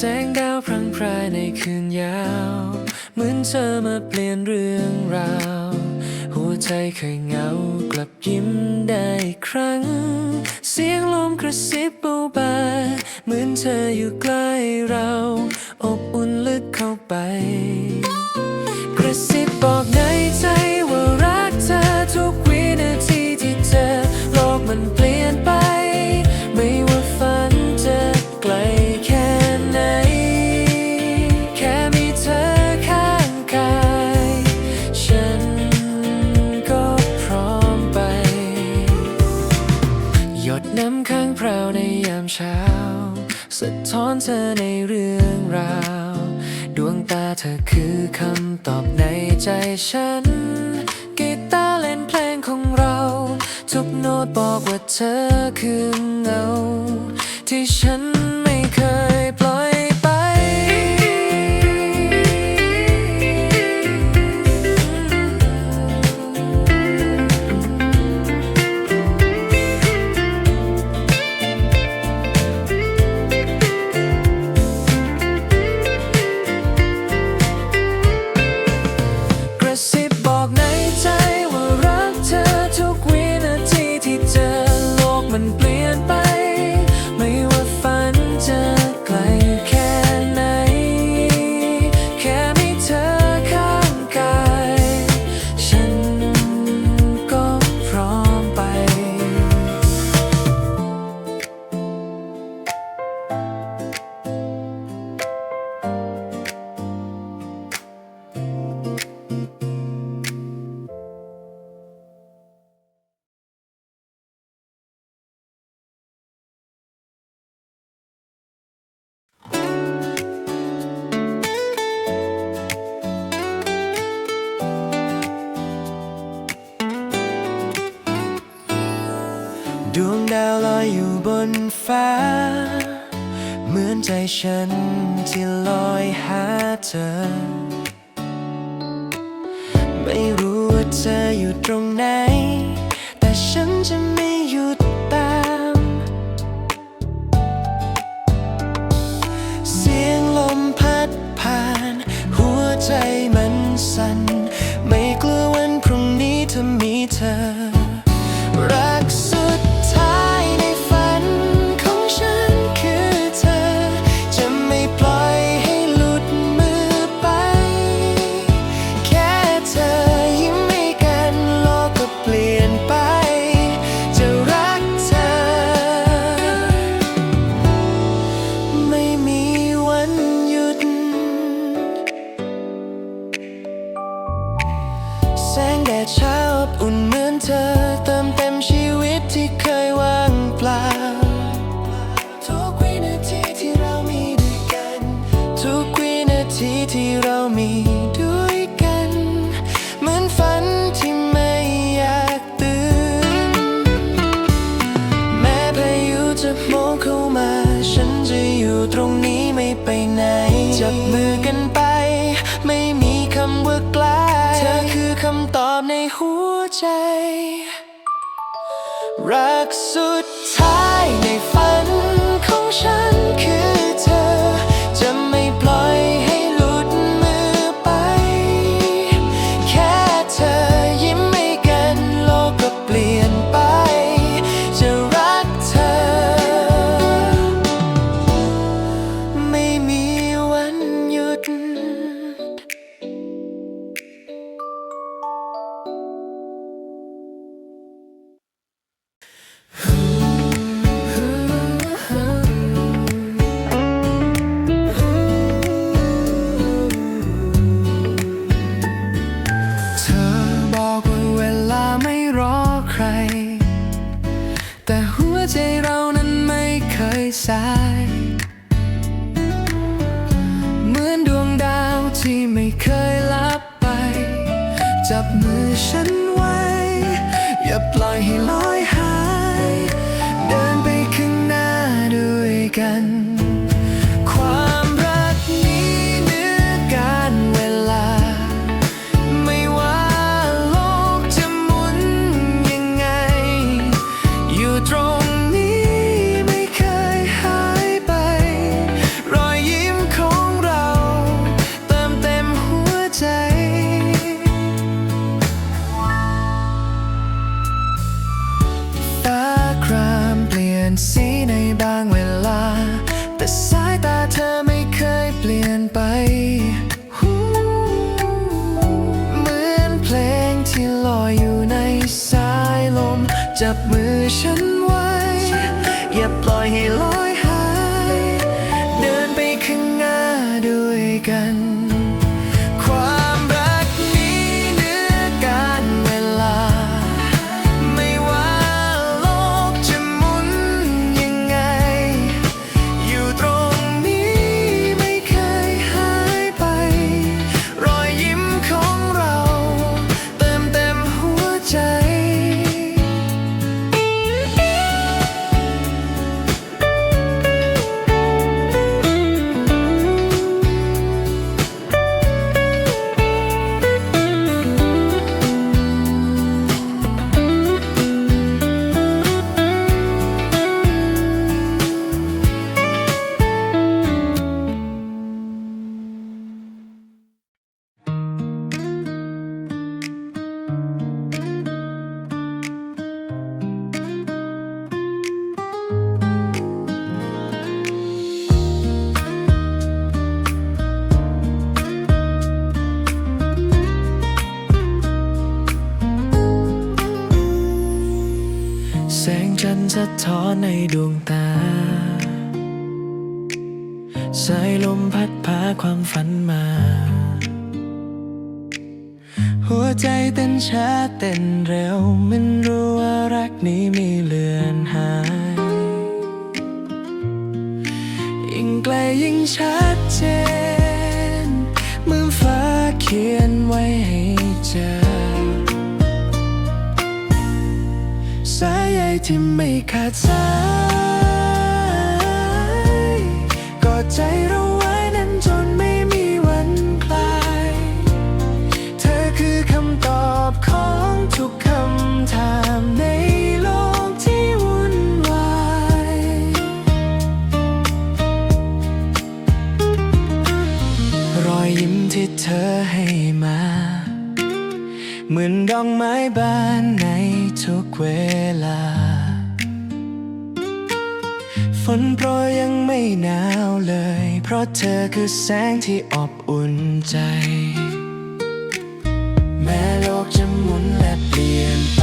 แสงดาวพรังพรายในคืนยาว เหมือนเธอมาเปลี่ยนเรื่องราว หัวใจเคยเหงากลับยิ้มได้อีกครั้ง เสียงลมกระซิบเบาๆเหมือนเธออยู่ใกล้เรา อบอุ่นลึกเข้าไป กระซิบบอกนใดน้ำค้างพราวในยามเช้า สะท้อนเธอในเรื่องราว ดวงตาเธอคือคำตอบในใจฉัน กีตาร์เล่นเพลงของเรา ทุกโน้ตบอกว่าเธอคือเงา ที่ฉันไม่เคยปล่อย ฉันที่ลอยหาเธอ ไม่รู้ว่าเธออยู่ตรงไหน แต่ฉันจะไม่หยุดต ทีที่เรามีด้วยกัน เหมือนฝันที่ไม่อยากตื่น แม้พายุจะโมเข้ามา ฉันจะอยู่ตรงนี้ไม่ไปไหน จับมือกันไป ไม่มีคำว่าไกลเธอคือคำตอบในหัวใจ รักสุด สายลมพัดพาความฝันมา หัวใจเต้นช้าเต้นเร็ว มันรู้ว่ารักนี้มีเลือนหาย ยิ่งไกลยิ่งชัดเจนเมื่อฟ้าเขียนไว้ให้เจอสายใยที่ไม่ขาดสาย ดอกไม้บานในทุกเวลา ฝนโปรยยังไม่หนาวเลย เพราะเธอคือแสงที่อบอุ่นใจ แม้โลกจะหมุนและเปลี่ยนไป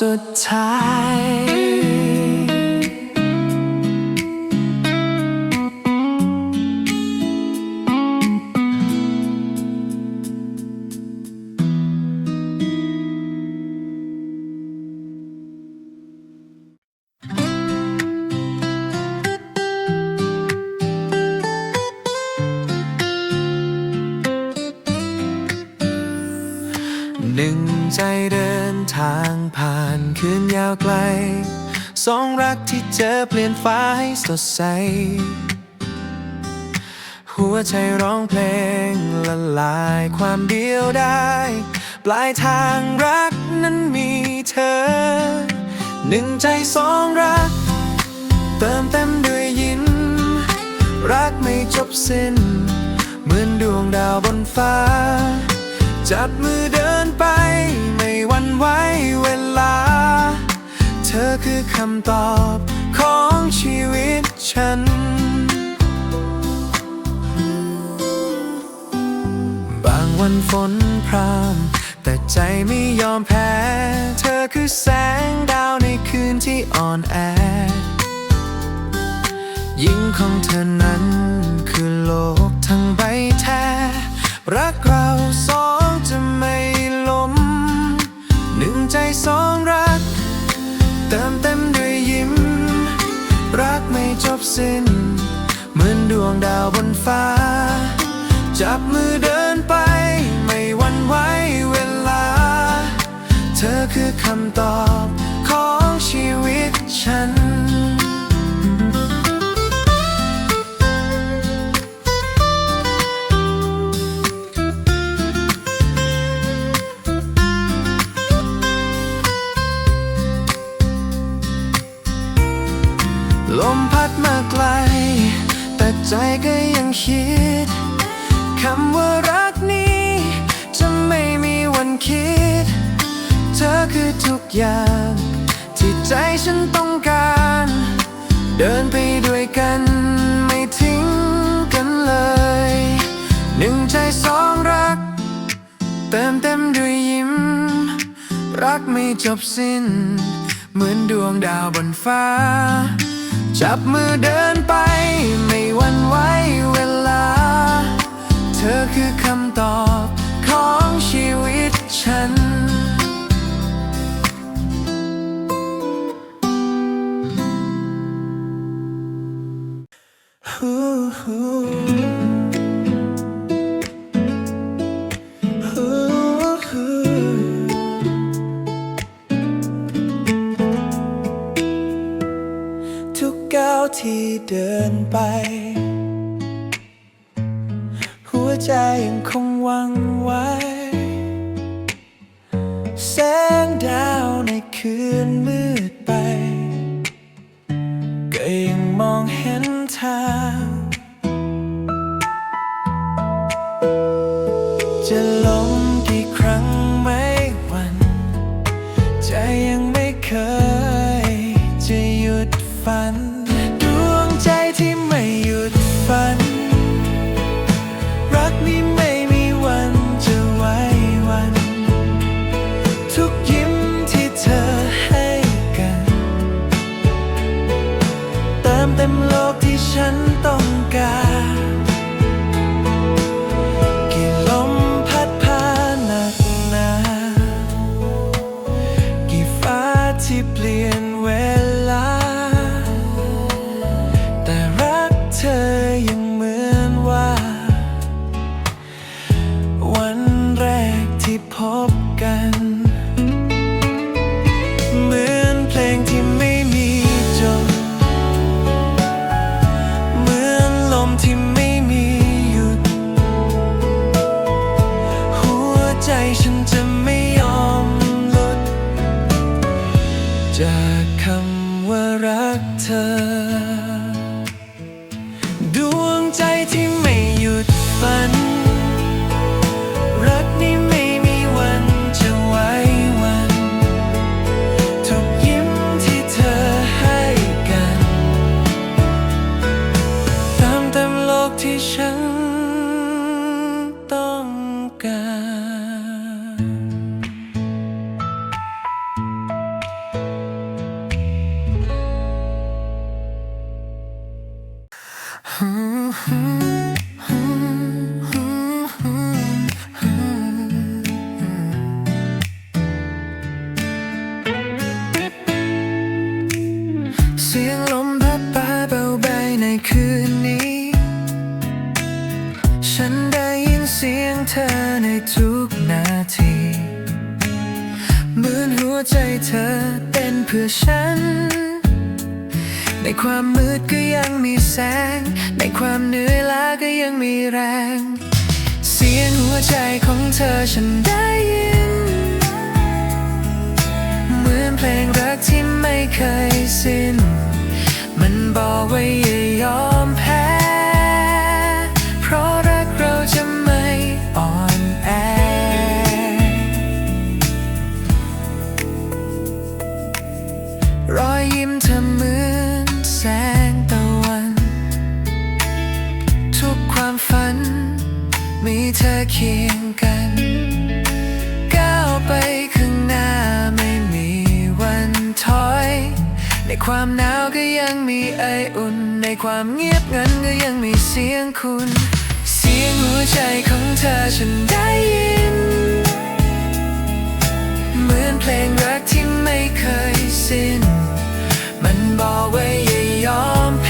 สุดท้ายหนึ่งใจเดินทาง คืนยาวไกล สองรักที่เจอเปลี่ยนฟ้าให้สดใส หัวใจร้องเพลงละลายความเดียวได้ ปลายทางรักนั้นมีเธอ หนึ่งใจสองรัก เติมเต็มด้วยยิ้มรักไม่จบสิ้น เหมือนดวงดาวบนฟ้า จับมือเดินไปไม่หวันไหวเวลา ธอคือคำตอบของชีวิตฉัน บางวันฝนพรำแต่ใจไม่ยอมแพ้ เธอคือแสงดาวในคืนที่อ่อนแอ ยิ่งของเธอนั้นคือโลก บสิ้น เหมือนดวงดาวบนฟ้า จับมือเดินไป ไม่วันไหวเวลา เธอคือคำตอบของชีวิตฉัน ลมพัดมาไกล แต่ใจก็ยังคิด คำว่ารักนี้ จะไม่มีวันคิด เธอคือทุกอย่าง ที่ใจฉันต้องการ เดินไปด้วยกันไม่ทิ้งกันเลย หนึ่งใจสองรัก เติมเต็มด้วยยิ้ม รักไม่จบสิ้น เหมือนดวงดาวบนฟ้า จับมือเดินไป ไม่วันไหวเวลา เธอคือคำตอบของชีวิตฉันฮู้ฮู้ ที่เดินไป ฉัน วใจเธอเต้นเพื่อฉัน ในความมืดก็ยังมีแสง ในความเหนื่อยล้าก็ยังมีแรง เสียงหัวใจของเธอฉันได้ยิน เหมือนเพลงรักที่ไม่เคยสิ้น มันบอกว่าอย่ายอมแพ้ ธอเคียงกัน ก้าวไปข้างหน้าไม่มีวันถอย ในความหนาวก็ยังมีไออุ่น ในความเงียบงันก็ยังมีเสียงคุณ เสียงหัวใจของเธอฉันได้ยิน เหมือนเพลงรักที่ไม่เคยสิ้น มันบอกว่าอย่ายอมแพ้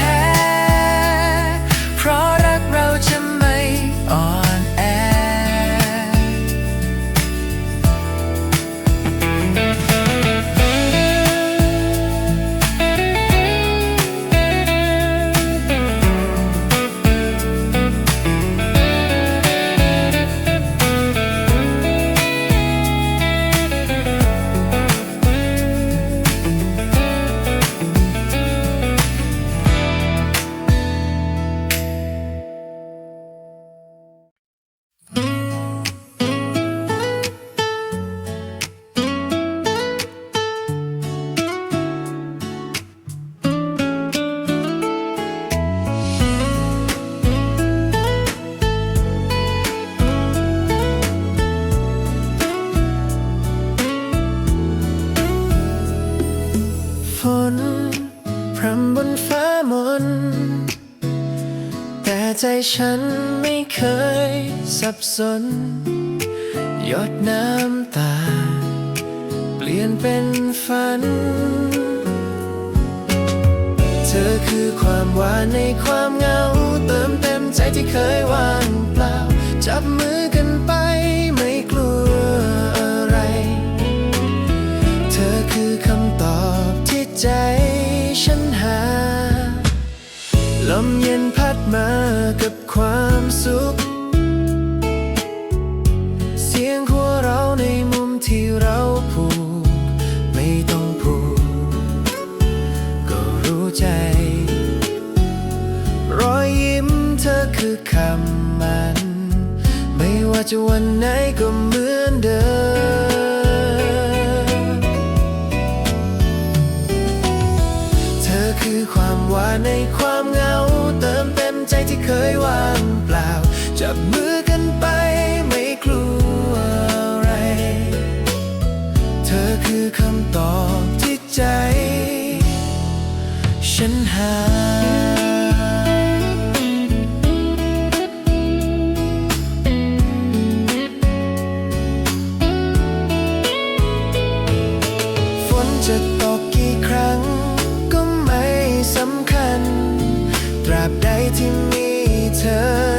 ฉันไม่เคยสับสน หยดน้ำตา เปลี่ยนเป็นฝัน เธอคือความหวานในความเหงา เติมเต็มใจที่เคยว่างเปล่า จับมือกันไปไม่กลัวอะไร เธอคือคำตอบที่ใจ ลมเย็นพัดมากับความสุข เสียงหัวเราในมุมที่เราผูกไม่ต้องพูดก็รู้ใจ รอยยิ้มเธอคือคำมัน ไม่ว่าจะวันไหนก็เหมือนเดิม เธอคือความหวานใน ยว่างเปล่า จับมือกันไปไม่กลัวอะไร เธอคือคำตอบที่ใจ ฉันหา ฝนจะตกกี่ครั้ง ก็ไม่สำคัญ ตราบใดที่ มี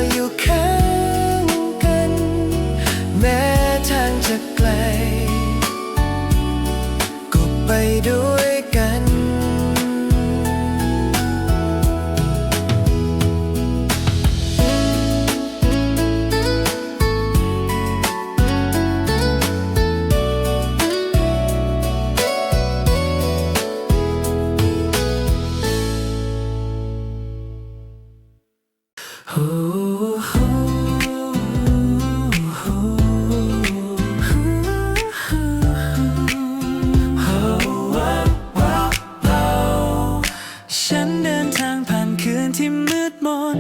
ที่มืดมน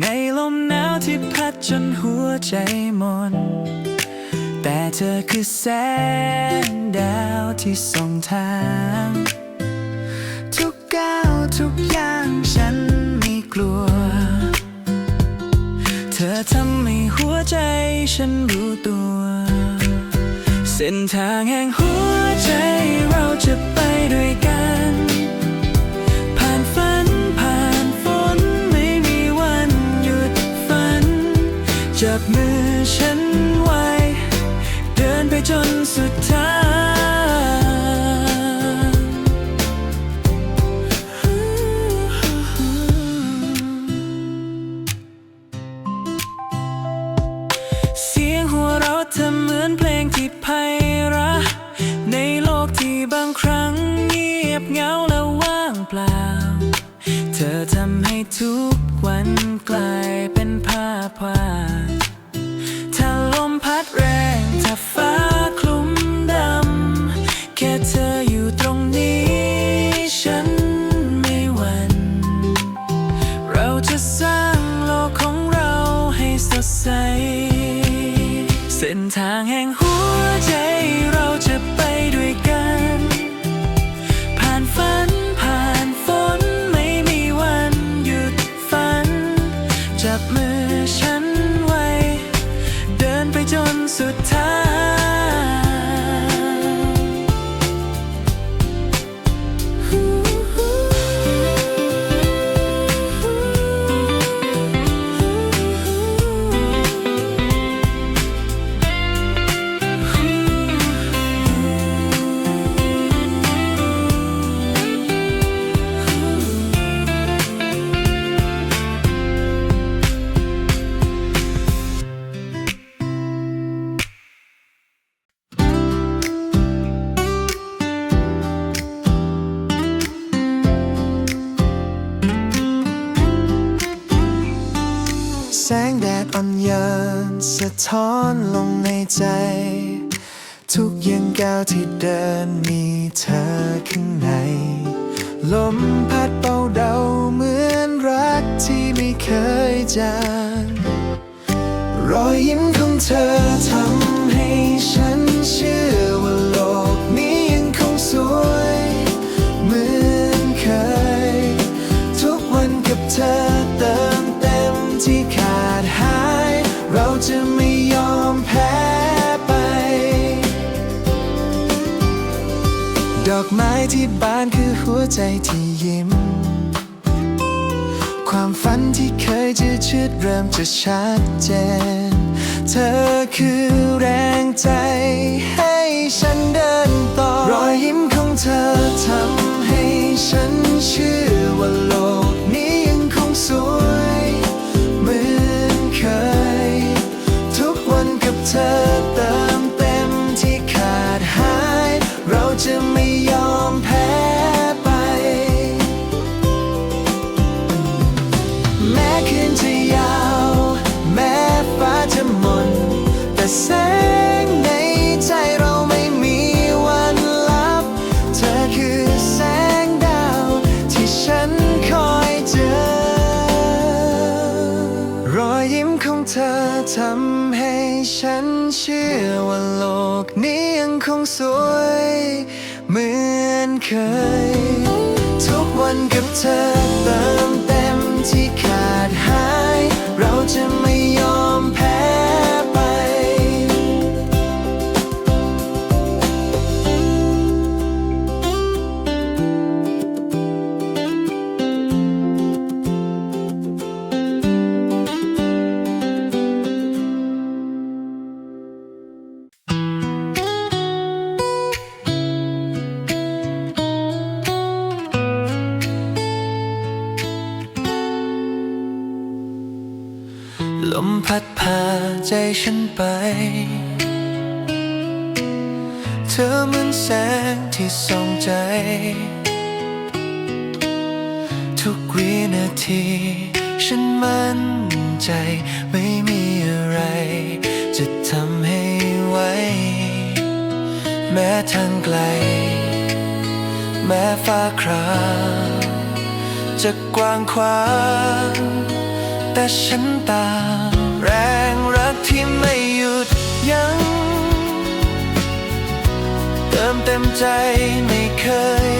ในลมหนาวที่พัดจนหัวใจมน แต่เธอคือแสงดาวที่ส่องทาง ทุกก้าวทุกอย่างฉันไม่กลัว เธอทำให้หัวใจฉันรู้ตัว เส้นทางแห่งหัวใจเราจะไปด้วยกัน ฉันไว้ เดินไปจนสุดทางเสียงหัวเราะเธอเหมือนเพลงที่ไพเราะในโลกที่บางครั้งเงียบเหงาและว่างเปล่า เธอทำให้ทุกวันกลายเป็นภาพวาด เส้น เธอทำให้ฉันเชื่อว่าโลกนี้ยังคงสวยเหมือนเคย ทุกวันกับเธอเติมเต็มที่ขาดหาย เราจะไม่ยอมแพ้ไป ดอกไม้ที่บานคือหัวใจที่ยิ้ม ความฝันที่เคยจะชืดเริ่มจะชัดเจน ธอคือแรงใจ ให้ฉันเดินต่อ รอยยิ้มของเธอทำให้ฉัน สวย เหมือนเคย ทุกวันกับเธอ ใจฉันไป เธอเหมือนแสงที่ส่องใจ ทุกวินาที ฉันมั่นใจไม่มีอะไร จะทำให้ไหวแม้ทางไกล แม้ฟ้าครามจะกว้างขวางแต่ฉันตาแรง ที่ไม่หยุดยัง้งเติมเต็มใจไม่เคย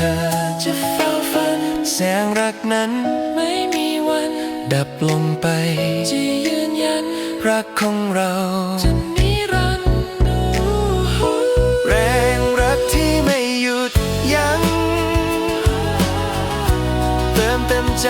ธอจะเฝ้าฝัน แสงรักนั้นไม่มีวัน ดับลงไป จะยืนยัน รักของเราจะนิรันดร์แรงรักที่ไม่หยุดยัง้งเติมเต็มใจ